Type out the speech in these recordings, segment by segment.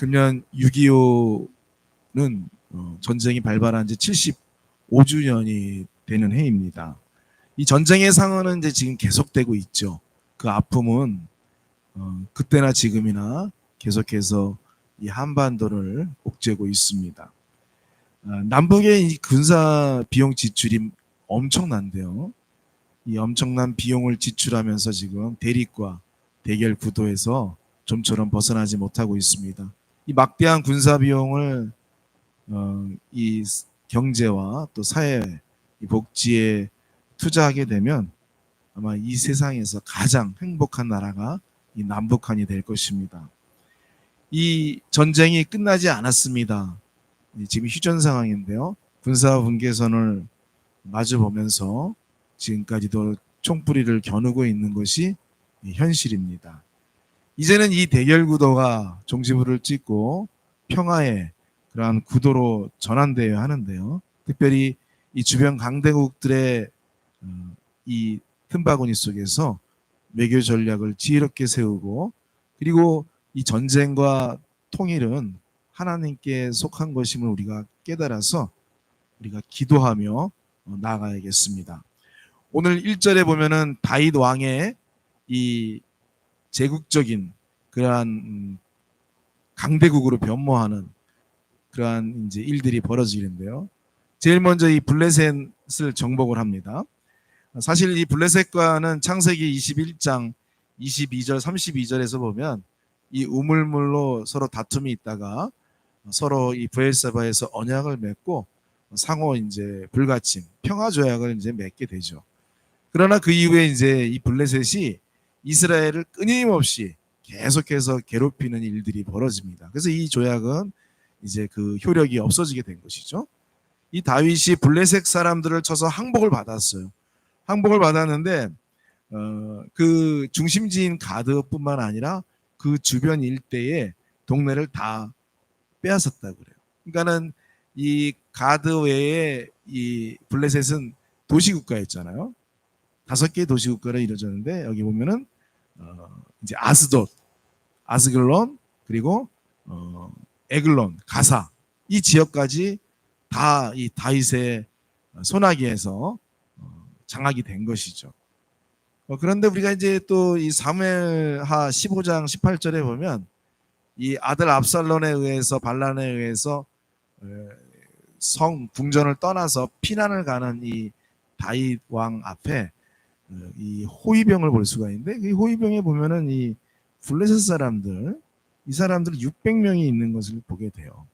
금년 6.25는 어, 전쟁이 발발한 지 75주년이 되는 해입니다. 이 전쟁의 상황은 이제 지금 계속되고 있죠. 그 아픔은 어, 그때나 지금이나 계속해서 이 한반도를 옥죄고 있습니다. 아, 남북의 이 군사 비용 지출이 엄청난데요. 이 엄청난 비용을 지출하면서 지금 대립과 대결 구도에서 좀처럼 벗어나지 못하고 있습니다. 이 막대한 군사 비용을 어, 이 경제와 또 사회 이 복지에 투자하게 되면 아마 이 세상에서 가장 행복한 나라가 이 남북한이 될 것입니다. 이 전쟁이 끝나지 않았습니다. 이 지금 휴전 상황인데요. 군사 분계선을 마주 보면서 지금까지도 총뿌리를 겨누고 있는 것이 이 현실입니다. 이제는 이 대결 구도가 종지부를 찍고 평화의 그러한 구도로 전환되어야 하는데요. 특별히 이 주변 강대국들의 어, 이 틈바구니 속에서 외교 전략을 지혜롭게 세우고 그리고 이 전쟁과 통일은 하나님께 속한 것임을 우리가 깨달아서 우리가 기도하며 어, 나아가야겠습니다. 오늘 1절에 보면은 다윗 왕의 이 제국적인 그러한 음, 강대국으로 변모하는 그러한 이제 일들이 벌어지는데요. 제일 먼저 이 블레셋을 정복을 합니다. 사실 이 블레셋과는 창세기 21장 22절 32절에서 보면 이 우물물로 서로 다툼이 있다가 서로 이 부엘사바에서 언약을 맺고 상호 이제 불가침 평화 조약을 이제 맺게 되죠. 그러나 그 이후에 이제 이 블레셋이 이스라엘을 끊임없이 계속해서 괴롭히는 일들이 벌어집니다. 그래서 이 조약은 이제 그 효력이 없어지게 된 것이죠. 이 다윗이 블레셋 사람들을 쳐서 항복을 받았어요. 항복을 받았는데 어, 그 중심지인 가드뿐만 아니라 그 주변 일대의 동네를 다 빼앗았다 그래요. 그러니까는 이 가드 외에 이 블레셋은 도시 국가였잖아요. 다섯 개의 도시국가로 이루어졌는데 여기 보면은 어, 이제 아스돗, 아스글론 그리고 어, 에글론, 가사 이 지역까지 다 이 다윗의 소나기에서 어, 장악이 된 것이죠. 어, 그런데 우리가 이제 또 이 사무엘하 15장 18절에 보면 이 아들 압살론에 의해서 반란에 의해서 에, 성 궁전을 떠나서 피난을 가는 이 다윗 왕 앞에 어, 이 호위병을 볼 수가 있는데 이 호위병에 보면은 이 블레셋 사람들 이 사람들 600명이 있는 것을 보게 돼요.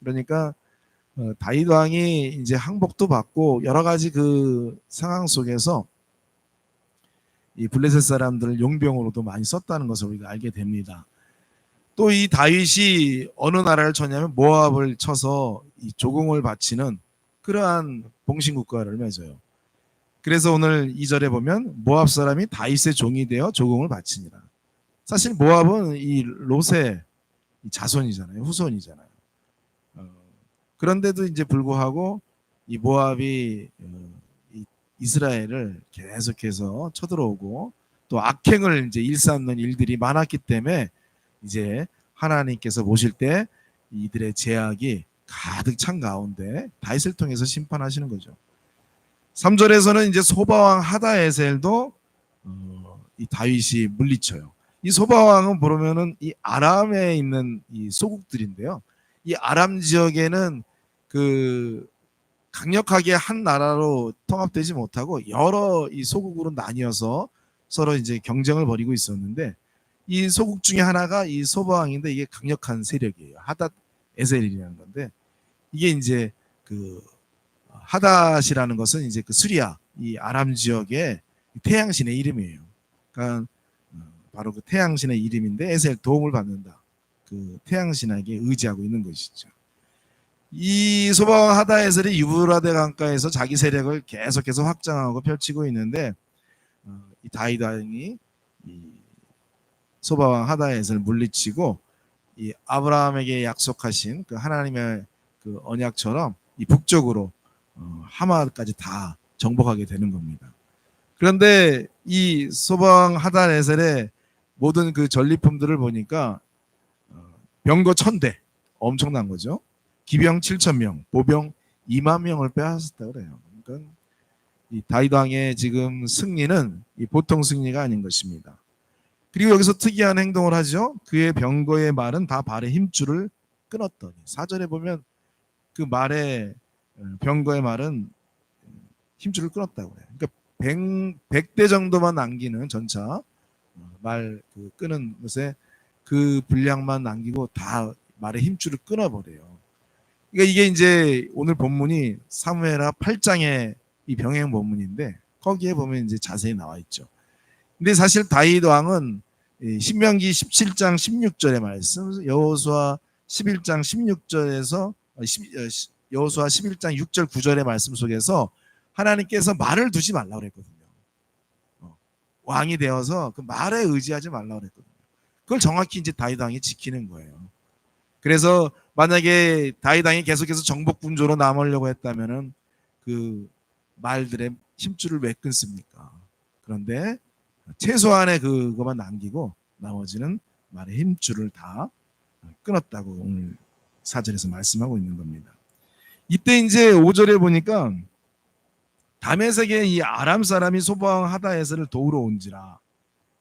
그러니까 어, 다윗 왕이 이제 항복도 받고 여러 가지 그 상황 속에서 이 블레셋 사람들을 용병으로도 많이 썼다는 것을 우리가 알게 됩니다. 또 이 다윗이 어느 나라를 쳤냐면 모압을 쳐서 이 조공을 바치는 그러한 봉신 국가를 맺어요. 그래서 오늘 이절에 보면 모압 사람이 다윗의 종이 되어 조공을 바치니라. 사실 모압은 이 롯의 이 자손이잖아요. 후손이잖아요. 어, 그런데도 이제 불구하고 이 모압이 어, 이 이스라엘을 계속해서 쳐들어오고 또 악행을 이제 일삼는 일들이 많았기 때문에 이제 하나님께서 보실 때 이들의 제약이 가득 찬 가운데 다윗을 통해서 심판하시는 거죠. 3절에서는 이제 소바왕 하다에셀도 어, 이 다윗이 물리쳐요. 이 소바왕은 보면은 이 아람에 있는 이 소국들인데요. 이 아람 지역에는 그 강력하게 한 나라로 통합되지 못하고 여러 이 소국으로 나뉘어서 서로 이제 경쟁을 벌이고 있었는데 이 소국 중에 하나가 이 소바왕인데 이게 강력한 세력이에요. 하닷 에셀이라는 건데 이게 이제 그 하닷이라는 것은 이제 그 수리아 이 아람 지역의 태양신의 이름이에요. 그러니까 어, 바로 그 태양신의 이름인데 에셀 도움을 받는다. 그 태양신에게 의지하고 있는 것이죠. 이 소바왕 하다에셀이 유브라데 강가에서 자기 세력을 계속해서 확장하고 펼치고 있는데 어, 이 다윗 왕이 이 소바왕 하다에셀을 물리치고 이 아브라함에게 약속하신 그 하나님의 그 언약처럼 이 북쪽으로 어, 하마까지 다 정복하게 되는 겁니다. 그런데 이 소방 하단 에셀의 모든 그 전리품들을 보니까 어, 병거 천대 엄청난 거죠. 기병 7천 명, 보병 2만 명을 빼앗았다 그래요. 그러니까 이 다윗 왕의 지금 승리는 이 보통 승리가 아닌 것입니다. 그리고 여기서 특이한 행동을 하죠. 그의 병거의 말은 다 발의 힘줄을 끊었더니 사절에 보면 그 말의 어, 병거의 말은 힘줄을 끊었다고 해요. 그러니까 100, 대 정도만 남기는 전차 어, 말그 끄는 것에 그 분량만 남기고 다 말의 힘줄을 끊어버려요. 그러니까 이게 이제 오늘 본문이 사무엘하 8장의 이 병행 본문인데 거기에 보면 이제 자세히 나와 있죠. 근데 사실 다윗 왕은 이 신명기 17장 16절의 말씀, 여호수아 11장 16절에서 여호수아 11장 6절 9절의 말씀 속에서 하나님께서 말을 두지 말라고 그랬거든요. 어, 왕이 되어서 그 말에 의지하지 말라고 그랬거든요. 그걸 정확히 이제 다윗 왕이 지키는 거예요. 그래서 만약에 다윗 왕이 계속해서 정복 군조로 남으려고 했다면은 그 말들의 힘줄을 왜 끊습니까? 그런데 최소한의 그것만 남기고 나머지는 말의 힘줄을 다 끊었다고 오늘 사절에서 말씀하고 있는 겁니다. 이때 이제 5절에 보니까 다메섹에 이 아람 사람이 소방 하다에서를 도우러 온지라.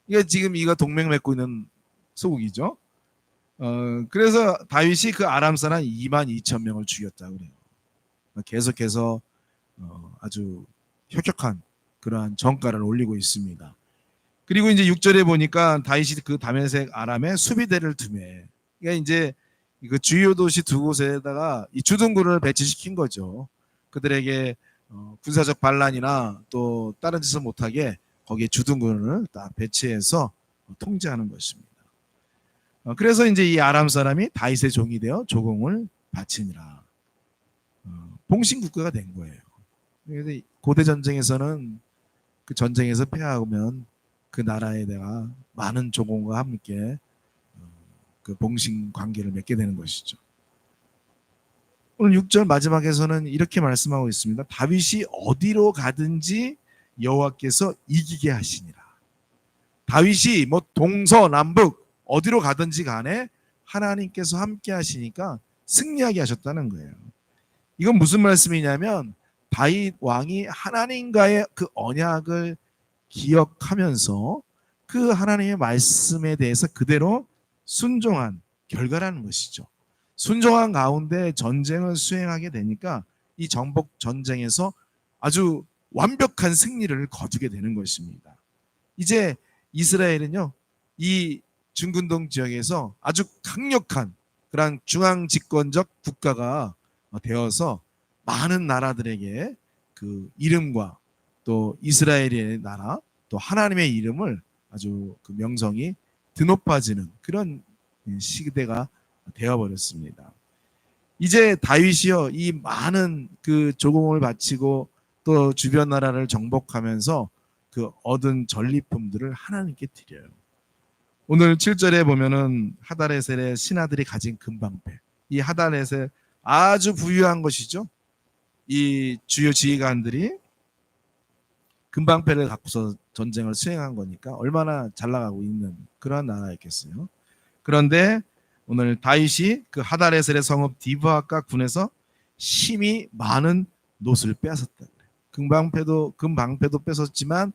이게 지금 이거 동맹 맺고 있는 소국이죠. 어, 그래서 다윗이 그 아람 사람 2만 2천 명을 죽였다 그래요. 계속해서 어, 아주 혁혁한 그러한 정가를 올리고 있습니다. 그리고 이제 6절에 보니까 다윗이 그 다메섹 아람에 수비대를 두매. 그러니까 이제 그 주요 도시 두 곳에다가 이 주둔군을 배치시킨 거죠. 그들에게 어, 군사적 반란이나 또 다른 짓을 못하게 거기에 주둔군을 딱 배치해서 통제하는 것입니다. 어, 그래서 이제 이 아람 사람이 다윗의 종이 되어 조공을 바치니라. 어, 봉신 국가가 된 거예요. 그래서 고대 전쟁에서는 그 전쟁에서 패하면 그 나라에 내가 많은 조공과 함께 어, 그 봉신 관계를 맺게 되는 것이죠. 오늘 6절 마지막에서는 이렇게 말씀하고 있습니다. 다윗이 어디로 가든지 여호와께서 이기게 하시니라. 다윗이 뭐 동서남북 어디로 가든지 간에 하나님께서 함께 하시니까 승리하게 하셨다는 거예요. 이건 무슨 말씀이냐면 다윗 왕이 하나님과의 그 언약을 기억하면서 그 하나님의 말씀에 대해서 그대로 순종한 결과라는 것이죠. 순종한 가운데 전쟁을 수행하게 되니까 이 정복 전쟁에서 아주 완벽한 승리를 거두게 되는 것입니다. 이제 이스라엘은요, 이 중근동 지역에서 아주 강력한 그러한 중앙 집권적 국가가 되어서 많은 나라들에게 그 이름과 또 이스라엘의 나라 또 하나님의 이름을 아주 그 명성이 드높아지는 그런 시대가 되어버렸습니다. 이제 다윗이요 이 많은 그 조공을 바치고 또 주변 나라를 정복하면서 그 얻은 전리품들을 하나님께 드려요. 오늘 7절에 보면은 하다레셀의 신하들이 가진 금방패. 이 하다레셀 아주 부유한 것이죠. 이 주요 지휘관들이 금방패를 갖고서 전쟁을 수행한 거니까 얼마나 잘 나가고 있는 그러한 나라였겠어요. 그런데 오늘 다윗이 그 하다레셀의 성읍 디브아카 군에서 심히 많은 노을 빼앗았다. 금방패도 금방패도 뺏었지만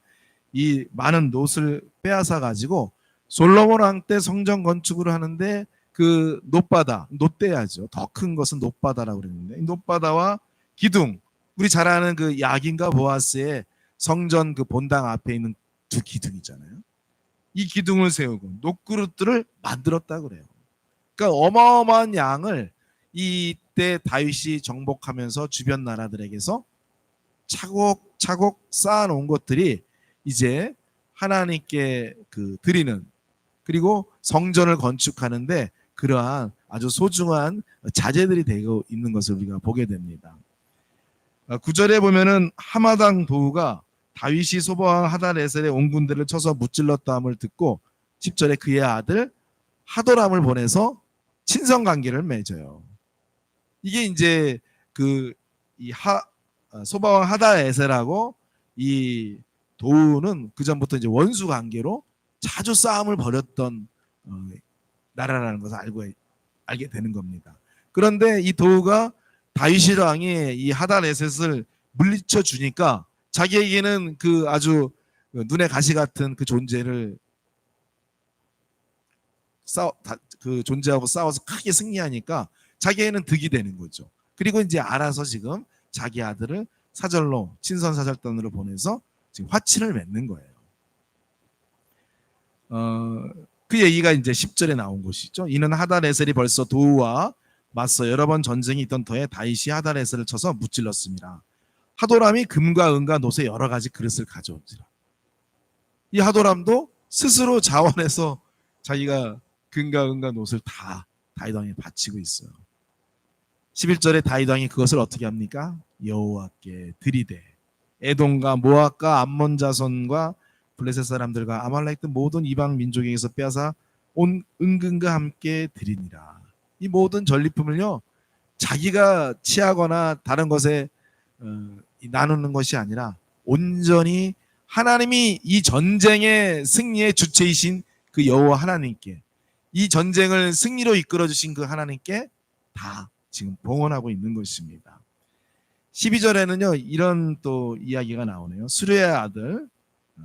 이 많은 노을 빼앗아 가지고 솔로몬 왕 때 성전 건축을 하는데 그 노바다, 노대야죠. 더 큰 것은 노바다라고 그랬는데 노바다와 기둥, 우리 잘 아는 그 야긴과 보아스의 성전 그 본당 앞에 있는 두 기둥이잖아요. 이 기둥을 세우고 녹그릇들을 만들었다 그래요. 그러니까 어마어마한 양을 이때 다윗이 정복하면서 주변 나라들에게서 차곡차곡 쌓아놓은 것들이 이제 하나님께 그 드리는 그리고 성전을 건축하는데 그러한 아주 소중한 자재들이 되고 있는 것을 우리가 보게 됩니다. 아, 구절에 보면은 하마당 도우가 다윗이 소보왕 하다레셀의 온 군대를 쳐서 무찔렀다함을 듣고 10절에 그의 아들 하도람을 보내서 친선 관계를 맺어요. 이게 이제 그 이하 아, 소바왕 하다에셀하고 이 도우는 그 전부터 이제 원수 관계로 자주 싸움을 벌였던 어, 나라라는 것을 알고 알게 되는 겁니다. 그런데 이 도우가 다윗 왕이 이 하다레셋을 물리쳐 주니까 자기에게는 그 아주 눈에 가시 같은 그 존재를 싸워 다- 그 존재하고 싸워서 크게 승리하니까 자기에는 득이 되는 거죠. 그리고 이제 알아서 지금 자기 아들을 사절로 친선 사절단으로 보내서 지금 화친을 맺는 거예요. 어, 그 얘기가 이제 10절에 나온 것이죠. 이는 하다레셀이 벌써 도우와 맞서 여러 번 전쟁이 있던 터에 다윗이 하다레셀을 쳐서 무찔렀습니다. 하도람이 금과 은과 노새 여러 가지 그릇을 가져온지라. 이 하도람도 스스로 자원해서 자기가 금과 은과 노을 다 다윗 왕에 바치고 있어요. 11절에 다윗 왕이 그것을 어떻게 합니까? 여호와께 드리되 에돔과 모압과 암몬 자손과 블레셋 사람들과 아말렉 등 모든 이방 민족에게서 빼앗아 온 은근과 함께 드리니라. 이 모든 전리품을요 자기가 취하거나 다른 것에 어, 이 나누는 것이 아니라 온전히 하나님이 이 전쟁의 승리의 주체이신 그 여호와 하나님께 이 전쟁을 승리로 이끌어 주신 그 하나님께 다 지금 봉헌하고 있는 것입니다. 12절에는요 이런 또 이야기가 나오네요. 수레의 아들 어,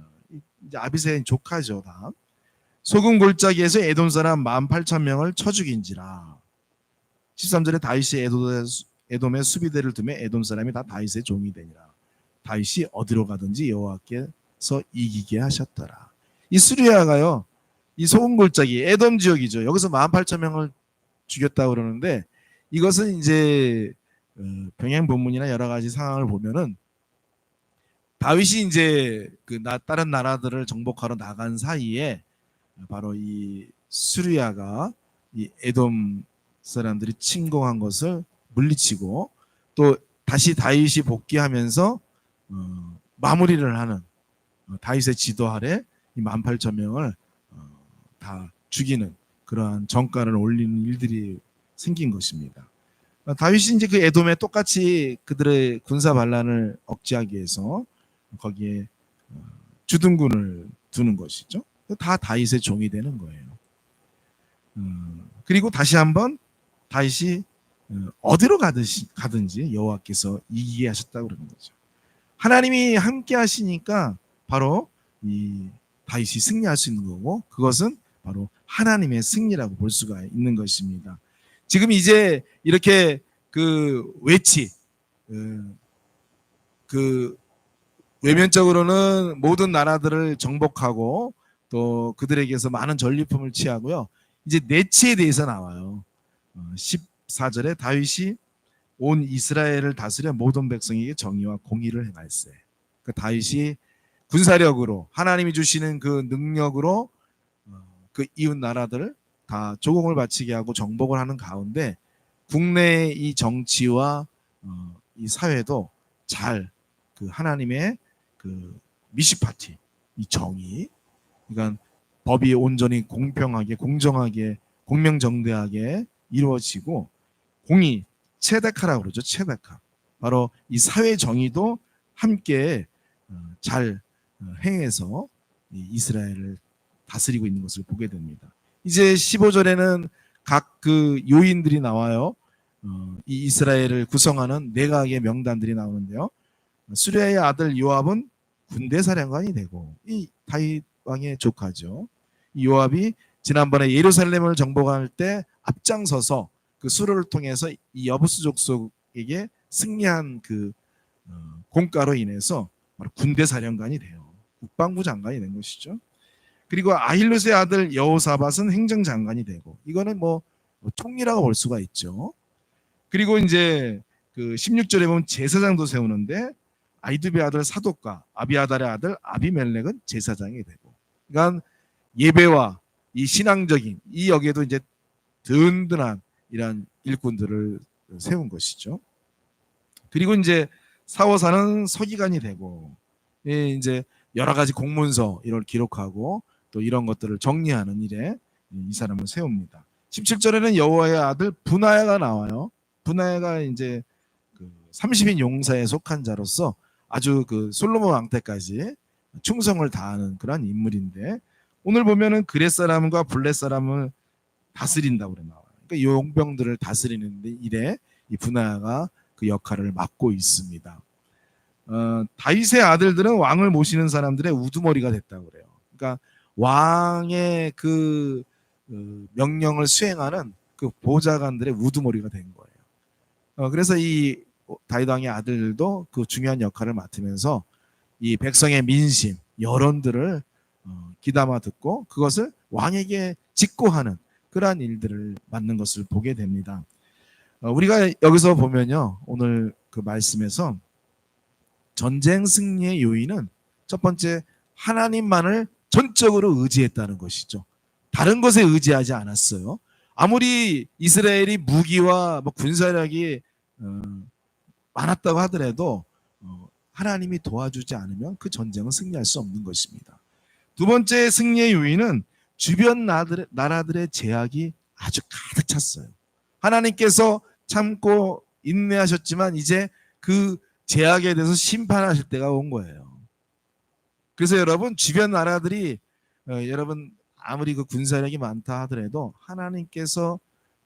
이제 아비세의 조카죠 다. 소금 골짜기에서 에돔 사람 18,000명을 쳐 죽인지라. 13절에 다윗이 에돔의, 에돔의 수비대를 두며 에돔 사람이 다 다윗의 종이 되니라. 다윗이 어디로 가든지 여호와께서 이기게 하셨더라. 이 수리아가요. 이 소금 골짜기 에돔 지역이죠. 여기서 18,000명을 죽였다고 그러는데 이것은 이제 어, 병행 본문이나 여러 가지 상황을 보면은 다윗이 이제 그 나- 다른 나라들을 정복하러 나간 사이에 바로 이 수리아가 이 에돔 사람들이 침공한 것을 물리치고 또 다시 다윗이 복귀하면서 어, 마무리를 하는 어, 다윗의 지도 아래 이 18,000명을 어, 다 죽이는 그러한 정가를 올리는 일들이 생긴 것입니다. 어, 다윗이 이제 그 에돔에 똑같이 그들의 군사 반란을 억제하기 위해서 거기에 어, 주둔군을 두는 것이죠. 다 다윗의 종이 되는 거예요. 음, 그리고 다시 한번 다윗이 어디로 가든지, 가든지 여호와께서 이기게 하셨다고 그러는 거죠. 하나님이 함께 하시니까 바로 이 다윗이 승리할 수 있는 거고 그것은 바로 하나님의 승리라고 볼 수가 있는 것입니다. 지금 이제 이렇게 그 외치 어, 그, 외면적으로는 모든 나라들을 정복하고 또 그들에게서 많은 전리품을 취하고요. 이제 내치에 대해서 나와요. 어, 10 4절에 다윗이 온 이스라엘을 다스려 모든 백성에게 정의와 공의를 행할세. 그 다윗이 군사력으로 하나님이 주시는 그 능력으로 어, 그 이웃 나라들을 다 조공을 바치게 하고 정복을 하는 가운데 국내의 이 정치와 어, 이 사회도 잘 그 하나님의 그 미시파티 이 정의 그러니까 법이 온전히 공평하게 공정하게 공명정대하게 이루어지고 공의 체데카라고 그러죠 체데카 바로 이 사회 정의도 함께 어, 잘 어, 행해서 이 이스라엘을 다스리고 있는 것을 보게 됩니다. 이제 15절에는 각 그 요인들이 나와요. 어, 이 이스라엘을 구성하는 내각의 명단들이 나오는데요. 수레의 아들 요압은 군대 사령관이 되고 이 다윗 왕의 조카죠. 이 요압이 지난번에 예루살렘을 정복할 때 앞장서서 그 수로를 통해서 이 여부스 족속에게 승리한 그 어, 공가로 인해서 군대 사령관이 돼요. 국방부 장관이 된 것이죠. 그리고 아힐루스의 아들 여호사밧은 행정장관이 되고 이거는 뭐 총리라고 볼 수가 있죠. 그리고 이제 그 16절에 보면 제사장도 세우는데 아이두베 아들 사독과 아비아달의 아들 아비멜렉은 제사장이 되고 그러니까 예배와 이 신앙적인 이 역에도 이제 든든한 이런 일꾼들을 세운 것이죠. 그리고 이제 사워사는 서기관이 되고 예, 이제 여러 가지 공문서 이걸 기록하고 또 이런 것들을 정리하는 일에 이 사람을 세웁니다. 17절에는 여호와의 아들 분하야가 나와요. 분하야가 이제 그 30인 용사에 속한 자로서 아주 그 솔로몬 왕 때까지 충성을 다하는 그런 인물인데 오늘 보면은 그렛 사람과 블렛 사람을 다스린다고 그래 나와요. 그 용병들을 다스리는 데 일에 이 분하가 그 역할을 맡고 있습니다. 어, 다윗의 아들들은 왕을 모시는 사람들의 우두머리가 됐다고 그래요. 그러니까 왕의 그 어, 명령을 수행하는 그 보좌관들의 우두머리가 된 거예요. 어, 그래서 이 다윗 왕의 아들도 그 중요한 역할을 맡으면서 이 백성의 민심, 여론들을 어, 귀담아 듣고 그것을 왕에게 직고하는 그러한 일들을 맡는 것을 보게 됩니다. 어, 우리가 여기서 보면요, 오늘 그 말씀에서 전쟁 승리의 요인은 첫 번째 하나님만을 전적으로 의지했다는 것이죠. 다른 것에 의지하지 않았어요. 아무리 이스라엘이 무기와 뭐 군사력이 어, 많았다고 하더라도 어, 하나님이 도와주지 않으면 그 전쟁은 승리할 수 없는 것입니다. 두 번째 승리의 요인은 주변 나라들의, 나라들의 제약이 아주 가득 찼어요. 하나님께서 참고 인내하셨지만 이제 그 제약에 대해서 심판하실 때가 온 거예요. 그래서 여러분 주변 나라들이 어, 여러분 아무리 그 군사력이 많다 하더라도 하나님께서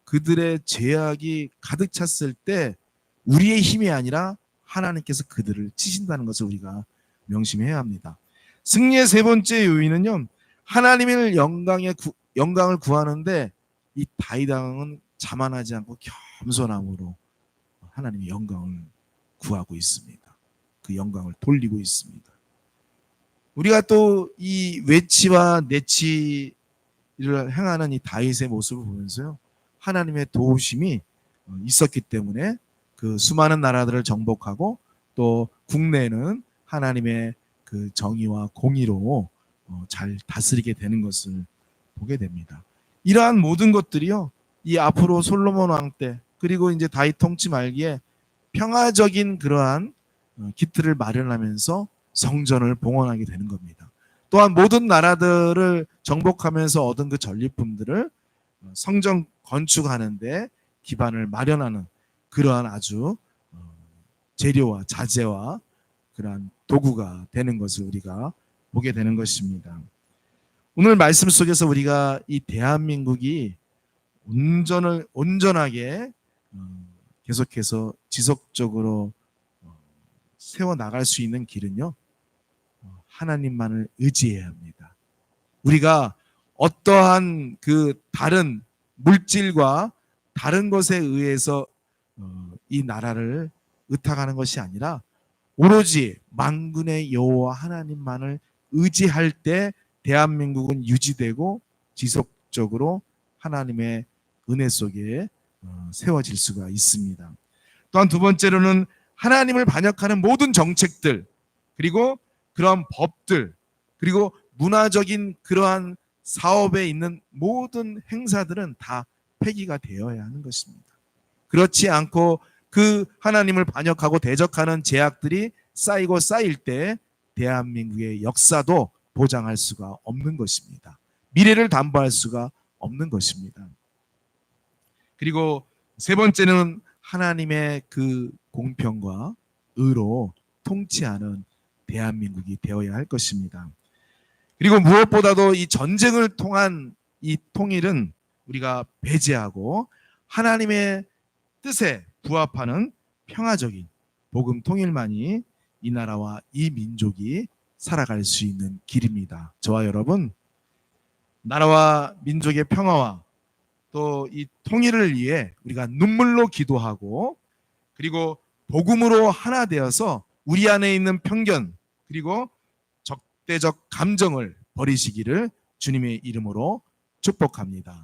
그들의 제약이 가득 찼을 때 우리의 힘이 아니라 하나님께서 그들을 치신다는 것을 우리가 명심해야 합니다. 승리의 세 번째 요인은요. 하나님을 영광에 구, 영광을 구하는데 이 다윗 왕은 자만하지 않고 겸손함으로 하나님의 영광을 구하고 있습니다. 그 영광을 돌리고 있습니다. 우리가 또 이 외치와 내치를 행하는 이 다윗의 모습을 보면서요. 하나님의 도우심이 있었기 때문에 그 수많은 나라들을 정복하고 또 국내는 하나님의 그 정의와 공의로 어, 잘 다스리게 되는 것을 보게 됩니다. 이러한 모든 것들이요. 이 앞으로 솔로몬 왕 때 그리고 이제 다윗 통치 말기에 평화적인 그러한 어, 기틀을 마련하면서 성전을 봉헌하게 되는 겁니다. 또한 모든 나라들을 정복하면서 얻은 그 전리품들을 어, 성전 건축하는데 기반을 마련하는 그러한 아주 어, 재료와 자재와 그러한 도구가 되는 것을 우리가 보게 되는 것입니다. 오늘 말씀 속에서 우리가 이 대한민국이 온전을 온전하게 어, 계속해서 지속적으로 어, 세워 나갈 수 있는 길은요 어, 하나님만을 의지해야 합니다. 우리가 어떠한 그 다른 물질과 다른 것에 의해서 어, 이 나라를 의탁하는 것이 아니라 오로지 만군의 여호와 하나님만을 의지할 때 대한민국은 유지되고 지속적으로 하나님의 은혜 속에 어, 세워질 수가 있습니다. 또한 두 번째로는 하나님을 반역하는 모든 정책들 그리고 그러한 법들 그리고 문화적인 그러한 사업에 있는 모든 행사들은 다 폐기가 되어야 하는 것입니다. 그렇지 않고 그 하나님을 반역하고 대적하는 제약들이 쌓이고 쌓일 때 대한민국의 역사도 보장할 수가 없는 것입니다. 미래를 담보할 수가 없는 것입니다. 그리고 세 번째는 하나님의 그 공평과 의로 통치하는 대한민국이 되어야 할 것입니다. 그리고 무엇보다도 이 전쟁을 통한 이 통일은 우리가 배제하고 하나님의 뜻에 부합하는 평화적인 복음 통일만이 이 나라와 이 민족이 살아갈 수 있는 길입니다. 저와 여러분, 나라와 민족의 평화와 또 이 통일을 위해 우리가 눈물로 기도하고 그리고 복음으로 하나 되어서 우리 안에 있는 편견 그리고 적대적 감정을 버리시기를 주님의 이름으로 축복합니다.